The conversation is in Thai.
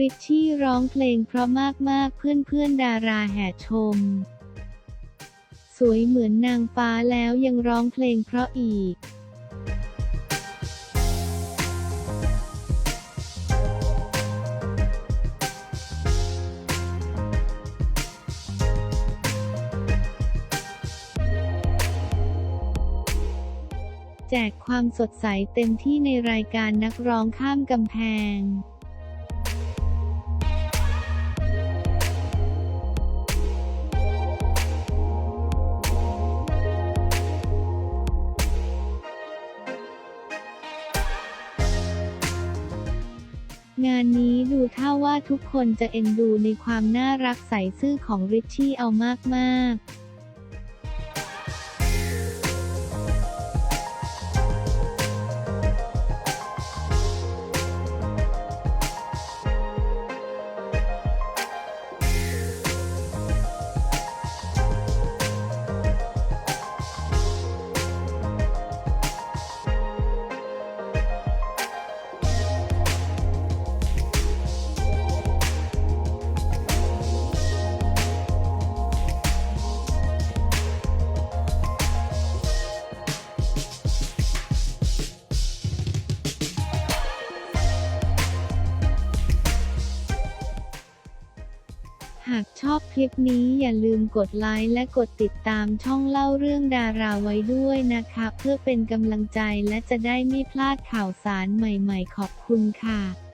ริชชี่ร้องเพลงเพราะมากๆ เพื่อนๆ ดาราแห่ชม สวยเหมือนนางฟ้าแล้วยังร้องเพลงเพราะอีกแจกความสดใสเต็มที่ในรายการนักร้องข้ามกำแพง งานนี้ดูท่าว่าทุกคนจะเอ็นดูในความน่ารักใสซื่อของริชชี่เอามากๆ หากชอบคลิปนี้อย่าลืมกดไลค์และกดติดตามช่องเล่าเรื่องดาราไว้ด้วยนะคะ เพื่อเป็นกำลังใจและจะได้ไม่พลาดข่าวสารใหม่ๆ ขอบคุณค่ะ